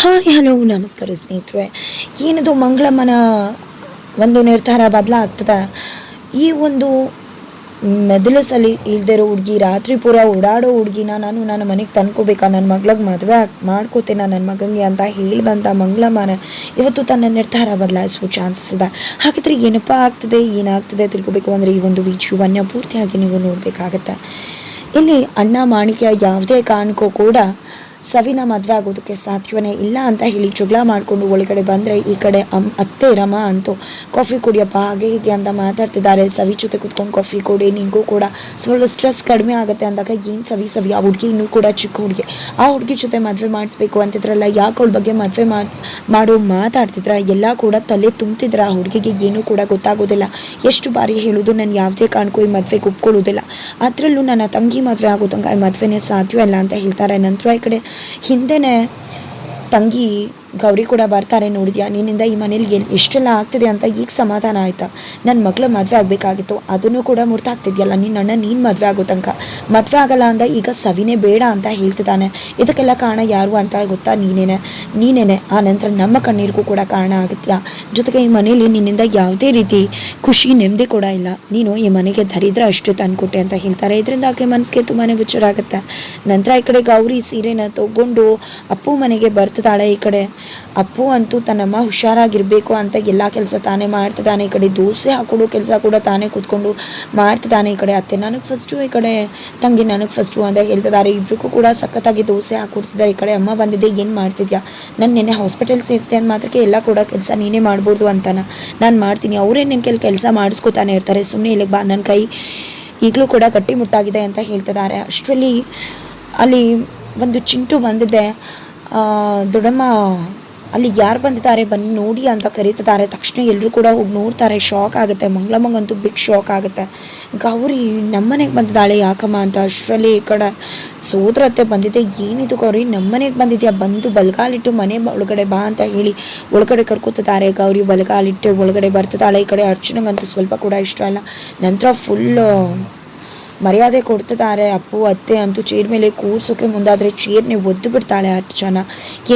Hi hello ನಮಸ್ಕಾರ ಸ್ನೇಹಿತರೆ. ಏನದು ಮಂಗಳಮ್ಮನ ಒಂದು ನಿರ್ಧಾರ ಬದಲಾಗ್ತದ? ಈ ಒಂದು ಮೆದುಳಿಸಲಿ ಇಲ್ದಿರೋ ಹುಡುಗಿ, ರಾತ್ರಿ ಪೂರ ಓಡಾಡೋ ಹುಡುಗಿನ ನಾನು ನನ್ನ ಮನೆಗೆ ತಂದ್ಕೋಬೇಕಾ? ನನ್ನ ಮಗ್ಳಿಗೆ ಮದುವೆ ಮಾಡ್ಕೋತೇನೆ? ನನ್ನ ಮಗನಿಗೆ ಅಂತ ಹೇಳಿದಂಥ ಮಂಗಳಮ್ಮನ ಇವತ್ತು ತನ್ನ ನಿರ್ಧಾರ ಬದಲಾಯಿಸುವ ಚಾನ್ಸಸ್ ಇದೆ. ಹಾಗಿದ್ರೆ ಏನಪ್ಪ ಆಗ್ತದೆ, ಏನಾಗ್ತದೆ ತಿಳ್ಕೊಬೇಕು ಅಂದರೆ ಈ ಒಂದು ವಿಡಿಯೋವನ್ನು ಪೂರ್ತಿಯಾಗಿ ನೀವು ನೋಡಬೇಕಾಗತ್ತೆ. ಇಲ್ಲಿ ಅಣ್ಣ, ಮಾಣಿಕ್ಯ ಯಾವುದೇ ಕಾರಣಕ್ಕೂ ಕೂಡ ಸವಿನ ಮದುವೆ ಆಗೋದಕ್ಕೆ ಸಾಧ್ಯವೇ ಇಲ್ಲ ಅಂತ ಹೇಳಿ ಜಗಳ ಮಾಡಿಕೊಂಡು ಒಳಗಡೆ ಬಂದರೆ ಈ ಕಡೆ ಅಮ್, ಅತ್ತೆ ರಮ ಅಂತೂ ಕಾಫಿ ಕುಡಿಯಪ್ಪ, ಹಾಗೆ ಹೀಗೆ ಅಂತ ಮಾತಾಡ್ತಿದ್ದಾರೆ. ಸವಿ ಜೊತೆ ಕುತ್ಕೊಂಡು ಕಾಫಿ ಕೊಡಿ ನಿನಗೂ ಕೂಡ ಸ್ವಲ್ಪ ಸ್ಟ್ರೆಸ್ ಕಡಿಮೆ ಆಗುತ್ತೆ ಅಂದಾಗ ಏನು ಸವಿ ಸವಿ, ಆ ಹುಡುಗಿ ಇನ್ನೂ ಕೂಡ ಚಿಕ್ಕ ಹುಡುಗಿ. ಆ ಹುಡುಗಿ ಜೊತೆ ಮದುವೆ ಮಾಡಿಸ್ಬೇಕು ಅಂತಿದ್ರಲ್ಲ, ಯಾಕೆ ಅವಳ ಬಗ್ಗೆ ಮದುವೆ ಮಾಡೋ ಮಾತಾಡ್ತಿದ್ರ? ಎಲ್ಲ ಕೂಡ ತಲೆ ತುಂಬ್ತಿದ್ರ, ಆ ಹುಡುಗಿಗೆ ಏನೂ ಕೂಡ ಗೊತ್ತಾಗೋದಿಲ್ಲ. ಎಷ್ಟು ಬಾರಿ ಹೇಳೋದು ನಾನು ಯಾವುದೇ ಕಾರಣಕ್ಕೂ ಈ ಮದುವೆಗೆ ಒಪ್ಕೊಳ್ಳೋದಿಲ್ಲ. ಅದರಲ್ಲೂ ನನ್ನ ತಂಗಿ ಮದುವೆ ಆಗೋದಂಗೆ ಈ ಮದುವೆನೇ ಸಾಧ್ಯವಿಲ್ಲ ಅಂತ ಹೇಳ್ತಾರೆ. ನಂತರ ಈ ಕಡೆ ಹಿಂದೆನೇ ತಂಗಿ ಗೌರಿ ಕೂಡ ಬರ್ತಾರೆ, ನೋಡಿದ್ಯಾ? ನಿನ್ನಿಂದ ಈ ಮನೇಲಿ ಎಲ್ಲಿ ಎಷ್ಟೆಲ್ಲ ಆಗ್ತಿದೆ ಅಂತ ಈಗ ಸಮಾಧಾನ ಆಯ್ತಾ? ನನ್ನ ಮಗಳ ಮದುವೆ ಆಗಬೇಕಾಗಿತ್ತು, ಅದನ್ನು ಕೂಡ ಮುರ್ತಾಗ್ತಿದ್ಯಲ್ಲ, ನಿನ್ನ ಅಣ್ಣ ನೀನು ಮದುವೆ ಆಗೋ ತನಕ. ಮದುವೆ ಆಗಲ್ಲ ಅಂದ ಈಗ ಸವಿನೇ ಬೇಡ ಅಂತ ಹೇಳ್ತಿದ್ದಾನೆ. ಇದಕ್ಕೆಲ್ಲ ಕಾರಣ ಯಾರು ಅಂತ ಗೊತ್ತಾ? ನೀನೇನೆ. ನೀನೇನೆ. ಆ ನಂತರ ನಮ್ಮ ಕಣ್ಣೀರಿಗೂ ಕೂಡ ಕಾರಣ ಆಗುತ್ತಾ ಜೊತೆಗೆ ಈ ಮನೇಲಿ ನಿನ್ನಿಂದ ಯಾವುದೇ ರೀತಿ ಖುಷಿ, ನೆಮ್ಮದಿ ಕೂಡ ಇಲ್ಲ. ನೀನು ಈ ಮನೆಗೆ ದರಿದ್ರ ಅಷ್ಟು ತಂದುಕೊಟ್ಟೆ ಅಂತ ಹೇಳ್ತಾರೆ. ಇದರಿಂದ ಆಕೆ ಮನಸ್ಸಿಗೆ ತುಂಬಾ ವಿಚಾರ ಆಗುತ್ತೆ ನಂತರ ಈ ಕಡೆ ಗೌರಿ ಸೀರೆನ ತಗೊಂಡು ಅಪ್ಪು ಮನೆಗೆ ಬರ್ತದಾಳೆ ಈ ಕಡೆ. ಅಪ್ಪು ಅಂತೂ ತನ್ನಮ್ಮ ಹುಷಾರಾಗಿರಬೇಕು ಅಂತ ಎಲ್ಲ ಕೆಲಸ ತಾನೇ ಮಾಡ್ತಿದ್ದಾನೆ, ಈ ಕಡೆ ದೋಸೆ ಹಾಕೊಡೋ ಕೆಲಸ ಕೂಡ ತಾನೇ ಕೂತ್ಕೊಂಡು ಮಾಡ್ತಿದ್ದಾನೆ ಈ ಕಡೆ ಅತ್ತೆ. ನನಗೆ ಫಸ್ಟು ಈ ಕಡೆ, ತಂಗಿ ನನಗೆ ಫಸ್ಟು ಅಂತ ಹೇಳ್ತಿದ್ದಾರೆ. ಇಬ್ರಿಗೂ ಕೂಡ ಸಖತ್ತಾಗಿ ದೋಸೆ ಹಾಕೊಡ್ತಿದ್ದಾರೆ. ಈ ಕಡೆ ಅಮ್ಮ ಬಂದಿದ್ದೆ ಏನು ಮಾಡ್ತಿದ್ಯಾ? ನಾನು ನಿನ್ನೆ ಹಾಸ್ಪಿಟಲ್ ಸೇರ್ತೆ ಅಂತ ಮಾತ್ರಕ್ಕೆ ಎಲ್ಲ ಕೂಡ ಕೆಲಸ ನೀನೇ ಮಾಡ್ಬೋದು ಅಂತಾನ. ನಾನು ಮಾಡ್ತೀನಿ, ಅವರೇ ನಿನ್ನ ಕೆಲ ಕೆಲಸ ಮಾಡಿಸ್ಕೊತಾನೆ ಇರ್ತಾರೆ. ಸುಮ್ಮನೆ ಇಲ್ಲಿಗೆ ಬಾ ನನ್ನ ಕೈ ಈಗಲೂ ಕೂಡ ಗಟ್ಟಿಮುಟ್ಟಾಗಿದೆ ಅಂತ ಹೇಳ್ತಿದ್ದಾರೆ. ಅಷ್ಟರಲ್ಲಿ ಅಲ್ಲಿ ಒಂದು ಚಿಂಟು ಬಂದಿದೆ. ದೊಡ್ಡಮ್ಮ, ಅಲ್ಲಿ ಯಾರು ಬಂದಿದ್ದಾರೆ ಬಂದು ನೋಡಿ ಅಂತ ಕರೀತಿದ್ದಾರೆ. ತಕ್ಷಣ ಎಲ್ಲರೂ ಕೂಡ ಹೋಗಿ ನೋಡ್ತಾರೆ ಶಾಕ್ ಆಗುತ್ತೆ. ಮಂಗಳಮ್ಮಂಗಂತೂ ಬಿಗ್ ಶಾಕ್ ಆಗುತ್ತೆ. ಗೌರಿ ನಮ್ಮನೆಗೆ ಬಂದಿದ್ದಾಳೆ ಯಾಕಮ್ಮ ಅಂತ ಅಷ್ಟರಲ್ಲಿ ಈ ಕಡೆ ಸೋದರತ್ತೆ ಬಂದಿದ್ದೆ. ಏನಿದು ಗೌರಿ? ನಮ್ಮನೆಗೆ ಬಂದಿದ್ಯಾ? ಬಂದು ಬಲಗಾಲಿಟ್ಟು ಮನೆ ಒಳಗಡೆ ಬಾ ಅಂತ ಹೇಳಿ ಒಳಗಡೆ ಕರ್ಕೊತಿದ್ದಾರೆ. ಗೌರಿ ಬಲಗಾಲಿಟ್ಟು ಒಳಗಡೆ ಬರ್ತಿದ್ದಾಳೆ. ಈ ಕಡೆ ಅರ್ಚನಂಗಂತೂ ಸ್ವಲ್ಪ ಕೂಡ ಇಷ್ಟ ಇಲ್ಲ. ನಂತರ ಫುಲ್ಲು ಮರ್ಯಾದೆ ಕೊಡ್ತಿದ್ದಾರೆ ಅಪ್ಪು ಅತ್ತೆ ಅಂತೂ ಚೇರ್ ಮೇಲೆ ಕೂರ್ಸೋಕೆ ಮುಂದಾದರೆ ಚೇರ್ನೇ ಒದ್ದು ಬಿಡ್ತಾಳೆ ಅರ್ಚನ.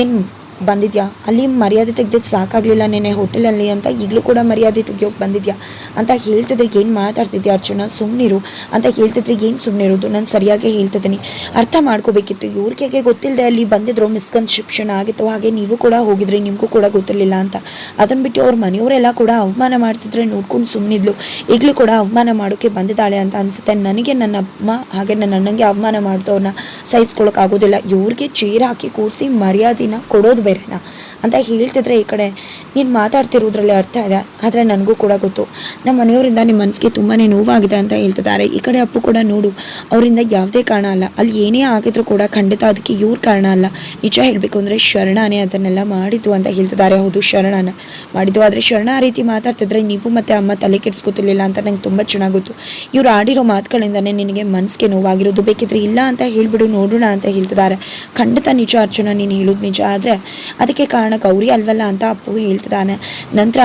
ಏನು ಬಂದಿದ್ಯಾ? ಅಲ್ಲಿ ಮರ್ಯಾದೆ ತೆಗ್ದಿದ್ದು ಸಾಕಾಗಲಿಲ್ಲ ನೆನೆ ಹೋಟೆಲಲ್ಲಿ ಅಂತ ಈಗಲೂ ಕೂಡ ಮರ್ಯಾದೆ ತೆಗಿಯೋಕೆ ಬಂದಿದ್ಯಾ? ಅಂತ ಹೇಳ್ತಿದ್ರೆ ಏನು ಮಾತಾಡ್ತಿದ್ಯಾ ಅರ್ಚನ ಸುಮ್ಮನಿರು ಅಂತ ಹೇಳ್ತಿದ್ರೆ ಏನು ಸುಮ್ಮನಿರೋದು ನಾನು ಸರಿಯಾಗಿ ಹೇಳ್ತಿದ್ದೀನಿ. ಅರ್ಥ ಮಾಡ್ಕೋಬೇಕಿತ್ತು. ಇವ್ರಿಗೆ ಗೊತ್ತಿಲ್ಲದೆ ಅಲ್ಲಿ ಬಂದಿದ್ರು ಮಿಸ್ಕನ್ಸೆಪ್ಷನ್ ಆಗಿತ್ತು ಹಾಗೆ ನೀವು ಕೂಡ ಹೋಗಿದ್ರಿ, ನಿಮಗೂ ಕೂಡ ಗೊತ್ತಿರಲಿಲ್ಲ ಅಂತ. ಅದನ್ನು ಬಿಟ್ಟು ಅವ್ರ ಮನೆಯವರೆಲ್ಲ ಕೂಡ ಅವಮಾನ ಮಾಡ್ತಿದ್ರೆ ನೋಡ್ಕೊಂಡು ಸುಮ್ಮನಿದ್ಲು ಈಗಲೂ ಕೂಡ ಅವಮಾನ ಮಾಡೋಕ್ಕೆ ಬಂದಿದ್ದಾಳೆ ಅಂತ ಅನಿಸುತ್ತೆ. ನನಗೆ ನನ್ನ ಅಮ್ಮ ಹಾಗೆ ನನ್ನ ಅಣ್ಣಂಗೆ ಅವಮಾನ ಮಾಡಿದವ್ರನ್ನ ಸಹಿಸ್ಕೊಳಕ್ಕಾಗೋದಿಲ್ಲ ಇವ್ರಿಗೆ ಚೇರ್ ಹಾಕಿ ಕೂರಿಸಿ ಮರ್ಯಾದಿನ ಕೊಡೋದು ಬೇರೆನಾ? ಅಂತ ಹೇಳ್ತಿದ್ರೆ ಈ ಕಡೆ, ನೀನು ಮಾತಾಡ್ತಿರೋದ್ರಲ್ಲಿ ಅರ್ಥ ಇದೆ, ಆದರೆ ನನಗೂ ಕೂಡ ಗೊತ್ತು. ನಮ್ಮ ಮನೆಯವರಿಂದ ನಿಮ್ಮ ಮನಸ್ಸಿಗೆ ತುಂಬಾ ನೋವಾಗಿದೆ ಅಂತ ಹೇಳ್ತಿದ್ದಾರೆ. ಈ ಕಡೆ ಅಪ್ಪು ಕೂಡ ನೋಡು, ಅವರಿಂದ ಯಾವುದೇ ಕಾರಣ ಅಲ್ಲ. ಅಲ್ಲಿ ಏನೇ ಆಗಿದ್ರು ಕೂಡ ಖಂಡಿತ ಅದಕ್ಕೆ ಇವ್ರ ಕಾರಣ ಅಲ್ಲ. ನಿಜ ಹೇಳಬೇಕು ಅಂದರೆ ಶರಣನೇ ಅದನ್ನೆಲ್ಲ ಮಾಡಿದ್ದು ಅಂತ ಹೇಳ್ತಿದ್ದಾರೆ. ಹೌದು, ಶರಣನ ಮಾಡಿದ್ದು. ಆದರೆ ಶರಣ ಆ ರೀತಿ ಮಾತಾಡ್ತಿದ್ರೆ ನೀವು ಮತ್ತೆ ಅಮ್ಮ ತಲೆ ಕೆಡಿಸ್ಕೊತಿರ್ಲಿಲ್ಲ ಅಂತ ನಂಗೆ ತುಂಬ ಚೆನ್ನಾಗಿ ಗೊತ್ತು. ಇವ್ರು ಆಡಿರೋ ಮಾತುಗಳಿಂದನೇ ನಿನಗೆ ಮನಸ್ಸಿಗೆ ನೋವಾಗಿರೋದು ಬೇಕಿದ್ರೆ ಇಲ್ಲ ಅಂತ ಹೇಳಿಬಿಡು, ನೋಡೋಣ ಅಂತ ಹೇಳ್ತಿದ್ದಾರೆ. ಖಂಡಿತ ನಿಜ ಅರ್ಜುನ, ನೀನು ಹೇಳೋದು ನಿಜ. ಆದರೆ ಅದಕ್ಕೆ ಕಾರಣ ಗೌರಿ ಅಲ್ವಲ್ಲ ಅಂತ ಅಪ್ಪು ಹೇಳ್ತಿದ್ದಾನೆ. ನಂತರ,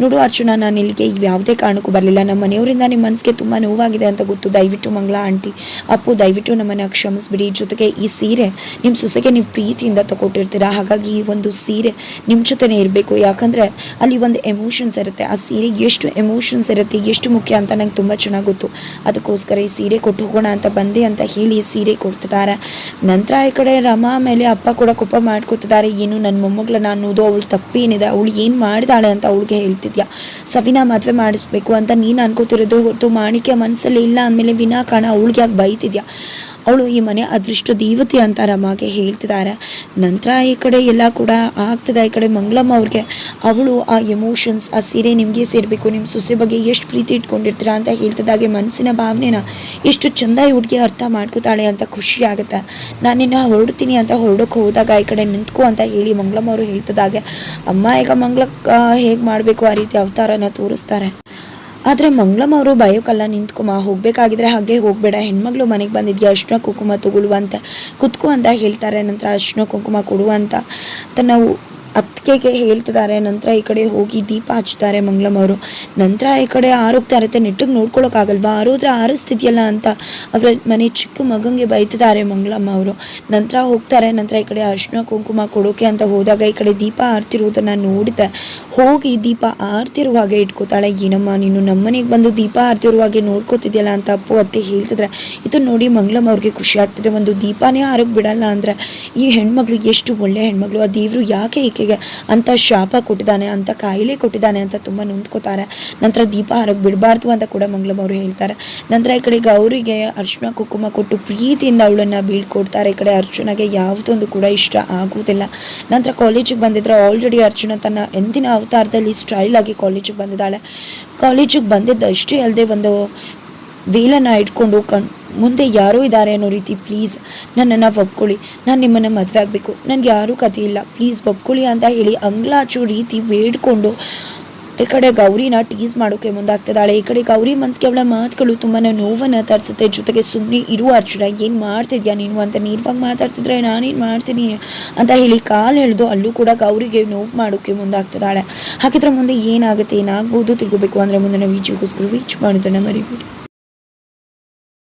ನೋಡು ಅರ್ಜುನ, ನಾನು ಇಲ್ಲಿಗೆ ಯಾವುದೇ ಕಾರಣಕ್ಕೂ ಬರಲಿಲ್ಲ. ನಮ್ಮ ಮನೆಯವರಿಂದ ನಿಮ್ಮ ಮನಸ್ಸಿಗೆ ತುಂಬ ನೋವಾಗಿದೆ ಅಂತ ಗೊತ್ತು. ದಯವಿಟ್ಟು ಮಂಗಳ ಆಂಟಿ. ಅಪ್ಪು, ದಯವಿಟ್ಟು ನಮ್ಮನ್ನು ಕ್ಷಮಿಸ್ಬಿಡಿ. ಜೊತೆಗೆ ಈ ಸೀರೆ ನಿಮ್ಮ ಸೊಸೆಗೆ ನೀವು ಪ್ರೀತಿಯಿಂದ ತಗೊಟ್ಟಿರ್ತೀರಾ ಹಾಗಾಗಿ ಈ ಒಂದು ಸೀರೆ ನಿಮ್ಮ ಜೊತೆನೇ ಇರಬೇಕು. ಯಾಕಂದರೆ ಅಲ್ಲಿ ಒಂದು ಎಮೋಷನ್ಸ್ ಇರುತ್ತೆ. ಆ ಸೀರೆಗೆ ಎಷ್ಟು ಎಮೋಷನ್ಸ್ ಇರುತ್ತೆ, ಎಷ್ಟು ಮುಖ್ಯ ಅಂತ ನಂಗೆ ತುಂಬ ಚೆನ್ನಾಗಿ ಗೊತ್ತು. ಅದಕ್ಕೋಸ್ಕರ ಈ ಸೀರೆ ಕೊಟ್ಟು ಹೋಗೋಣ ಅಂತ ಬಂದೆ ಅಂತ ಹೇಳಿ ಸೀರೆ ಕೊಡ್ತಿದ್ದಾರೆ. ನಂತರ ಈ ಕಡೆ ರಮಾ ಮೇಲೆ ಅಪ್ಪ ಕೂಡ ಕೋಪ ಮಾಡ್ಕೊತಿದ್ದಾರೆ. ಏನು ನನ್ನ ಮೊಮ್ಮಗಳನ್ನ ಅನ್ನೋದು ಅವಳು ತಪ್ಪೇನಿದೆ, ಅವಳು ಏನು ಮಾಡಿದಾಳೆ ಅಂತ ಅವಳಿಗೆ ಹೇಳ್ತಿದ್ಯಾ? ಸವಿನಾ ಮದುವೆ ಮಾಡಿಸ್ಬೇಕು ಅಂತ ನೀನು ಅನ್ಕೋತಿರೋದು ಹೊರತು ಮಾಣಿಕ್ಯ ಮನಸ್ಸಲ್ಲಿ ಇಲ್ಲ ಅಂದಮೇಲೆ ವಿನಾಕಾರಣ ಅವಳಿಗೆ ಯಾಕೆ ಬೈತಿದ್ಯಾ? ಅವಳು ಈ ಮನೆ ಅದೃಷ್ಟ ದೇವತೆ ಅಂತ ರಮಗೆ ಹೇಳ್ತಿದ್ದಾರೆ. ನಂತರ ಈ ಕಡೆ ಎಲ್ಲ ಕೂಡ ಆಗ್ತದೆ. ಈ ಕಡೆ ಮಂಗಳಮ್ಮ ಅವ್ರಿಗೆ, ಅವಳು ಆ ಎಮೋಷನ್ಸ್ ಆ ಸೀರೆ ನಿಮಗೆ ಸೇರಬೇಕು ನಿಮ್ಮ ಸೊಸೆ ಬಗ್ಗೆ ಎಷ್ಟು ಪ್ರೀತಿ ಇಟ್ಕೊಂಡಿರ್ತೀರಾ ಅಂತ ಹೇಳ್ತಿದ್ದಾಗೆ ಮನಸ್ಸಿನ ಭಾವನೆನ ಎಷ್ಟು ಚೆಂದ ಈ ಹುಡುಗಿ ಅರ್ಥ ಮಾಡ್ಕೋತಾಳೆ ಅಂತ ಖುಷಿ ಆಗುತ್ತೆ. ನಾನು ನಿನ್ನ ಹೊರಡ್ತೀನಿ ಅಂತ ಹೊರಡಕ್ಕೆ ಹೋದಾಗ ಈ ಕಡೆ ನಿಂತ್ಕೊ ಅಂತ ಹೇಳಿ ಮಂಗಳಮ್ಮ ಅವರು ಹೇಳ್ತಿದ್ದಾಗೆ ಅಮ್ಮ, ಈಗ ಮಂಗಳ ಹೇಗೆ ಮಾಡಬೇಕು? ಆ ರೀತಿ ಅವತಾರನ ತೋರಿಸ್ತಾರೆ. ಆದರೆ ಮಂಗಳಮ್ಮ ಅವರು ಬಯೋಕಲ್ಲ ನಿಂತ್ಕೊಮ್ಮ ಹೋಗಬೇಕಾಗಿದ್ರೆ ಹಾಗೆ ಹೋಗಬೇಡ. ಹೆಣ್ಮಗಳು ಮನೆಗೆ ಬಂದಿದ್ಯಾ? ಅರ್ಶಿನ ಕುಂಕುಮ ತಗೊಳ್ಳುವಂತ ಕುತ್ಕೋ ಅಂತ ಹೇಳ್ತಾರೆ. ನಂತರ ಅರ್ಶಿನ ಕುಂಕುಮ ಕೊಡುವಂತ ತನ್ನ ನಾವು ಅತ್ತಿಗೆಗೆ ಹೇಳ್ತಿದ್ದಾರೆ. ನಂತರ ಈ ಕಡೆ ಹೋಗಿ ದೀಪ ಹಚ್ತಾರೆ ಮಂಗಳಮ್ಮ ಅವರು. ನಂತರ ಈ ಕಡೆ ಆರೋಗ್ತಾ ಇರುತ್ತೆ. ನೆಟ್ಟಿಗೆ ನೋಡ್ಕೊಳ್ಳೋಕ್ಕಾಗಲ್ವಾ ಆರೋದ್ರೆ ಆರಿಸ್ತಿದ್ಯಲ್ಲ ಅಂತ ಅವರ ಮನೆ ಚಿಕ್ಕ ಮಗಂಗೆ ಬೈತಿದ್ದಾರೆ ಮಂಗಳಮ್ಮ ಅವರು. ನಂತರ ಹೋಗ್ತಾರೆ. ನಂತರ ಈ ಕಡೆ ಅರ್ಶಿನ ಕುಂಕುಮ ಕೊಡೋಕೆ ಅಂತ ಹೋದಾಗ ಈ ಕಡೆ ದೀಪ ಆರ್ತಿರೋದನ್ನ ನೋಡಿದೆ. ಹೋಗಿ ದೀಪ ಆರ್ತಿರುವಾಗೆ ಇಟ್ಕೋತಾಳೆ, ಏನಮ್ಮ, ನೀನು ನಮ್ಮನೆಗೆ ಬಂದು ದೀಪ ಆರ್ತಿರುವಾಗೆ ನೋಡ್ಕೋತಿದ್ಯಲ್ಲ ಅಂತ ಅಪ್ಪು ಅತ್ತೆ ಹೇಳ್ತಿದ್ರೆ, ಇದು ನೋಡಿ ಮಂಗಳಮ್ಮ ಅವ್ರಿಗೆ ಖುಷಿ ಆಗ್ತಿದೆ, ಒಂದು ದೀಪನೇ ಆರೋಗ್ ಬಿಡಲ್ಲ ಅಂದ್ರೆ, ಈ ಹೆಣ್ಮಗಳು ಎಷ್ಟು ಒಳ್ಳೆ ಹೆಣ್ಮಗಳು, ಆ ದೇವರು ಯಾಕೆ ಈಕೆಗೆ ಅಂತ ಶಾಪ ಕೊಟ್ಟಿದ್ದಾನೆ, ಅಂತ ಕಾಯಿಲೆ ಕೊಟ್ಟಿದ್ದಾನೆ ಅಂತ ತುಂಬ ನೊಂದ್ಕೋತಾರೆ. ನಂತರ ದೀಪ ಆರೋಗ್ ಬಿಡಬಾರ್ದು ಅಂತ ಕೂಡ ಮಂಗಳಮ್ಮ ಅವರು ಹೇಳ್ತಾರೆ. ನಂತರ ಈ ಕಡೆ ಗೌರಿಗೆ ಅರ್ಶನ ಕುಂಕುಮ ಕೊಟ್ಟು ಪ್ರೀತಿಯಿಂದ ಅವಳನ್ನು ಬೀಳ್ಕೊಡ್ತಾರೆ. ಈ ಕಡೆ ಅರ್ಜುನಗೆ ಯಾವುದೊಂದು ಕೂಡ ಇಷ್ಟ ಆಗುವುದಿಲ್ಲ ನಂತರ ಕಾಲೇಜಿಗೆ ಬಂದಿದ್ರೆ ಆಲ್ರೆಡಿ ಅರ್ಜುನ ತನ್ನ ಎಂದಿನ ಅವತಾರದಲ್ಲಿ ಸ್ಟೈಲ್ ಆಗಿ ಕಾಲೇಜಿಗೆ ಬಂದಿದ್ದಾಳೆ. ಕಾಲೇಜಿಗೆ ಬಂದಿದ್ದಷ್ಟೇ ಅಲ್ಲದೆ ಒಂದು ವೇಲನ್ನು ಇಟ್ಕೊಂಡು ಕಣ್, ಮುಂದೆ ಯಾರೋ ಇದ್ದಾರೆ ಅನ್ನೋ ರೀತಿ ಪ್ಲೀಸ್ ನನ್ನನ್ನು ಒಪ್ಕೊಳ್ಳಿ. ನಾನು ನಿಮ್ಮನ್ನು ಮದುವೆ ಆಗಬೇಕು. ನನಗೆ ಯಾರೂ ಕಥೆ ಇಲ್ಲ. ಪ್ಲೀಸ್ ಒಪ್ಕೊಳ್ಳಿ ಅಂತ ಹೇಳಿ ಅಂಗ್ಲಾಚು ರೀತಿ ಬೇಡ್ಕೊಂಡು ಈ ಕಡೆ ಗೌರಿನ ಟೀಸ್ ಮಾಡೋಕೆ ಮುಂದಾಗ್ತಿದ್ದಾಳೆ. ಈ ಕಡೆ ಗೌರಿ ಮನ್ಸಿಗೆ ಅವಳ ಮಾತುಗಳು ತುಂಬಾ ನೋವನ್ನ ತರಿಸುತ್ತೆ. ಜೊತೆಗೆ ಸುಮ್ಮನೆ ಇರು ಅರ್ಜುನ, ಏನು ಮಾಡ್ತಿದ್ಯಾ ನೀನು ಅಂತ ನೀರ್ವಾಗಿ ಮಾತಾಡ್ತಿದ್ರೆ ನಾನೇನ್ ಮಾಡ್ತೀನಿ ಅಂತ ಹೇಳಿ ಕಾಲು ಎಳೆದು ಅಲ್ಲೂ ಕೂಡ ಗೌರಿಗೆ ನೋವು ಮಾಡೋಕೆ ಮುಂದಾಗ್ತಿದ್ದಾಳೆ. ಹಾಗಿದ್ರೆ ಮುಂದೆ ಏನಾಗುತ್ತೆ, ಏನಾಗ್ಬೋದು ತಿಳ್ಕೊಬೇಕು. ಅಂದ್ರೆ ಮುಂದಿನ ವೀಡಿಯೋಗೋಸ್ಕರ ವೀಚ್ ಮಾಡೋದನ್ನು ಮರಿಬೇಡಿ.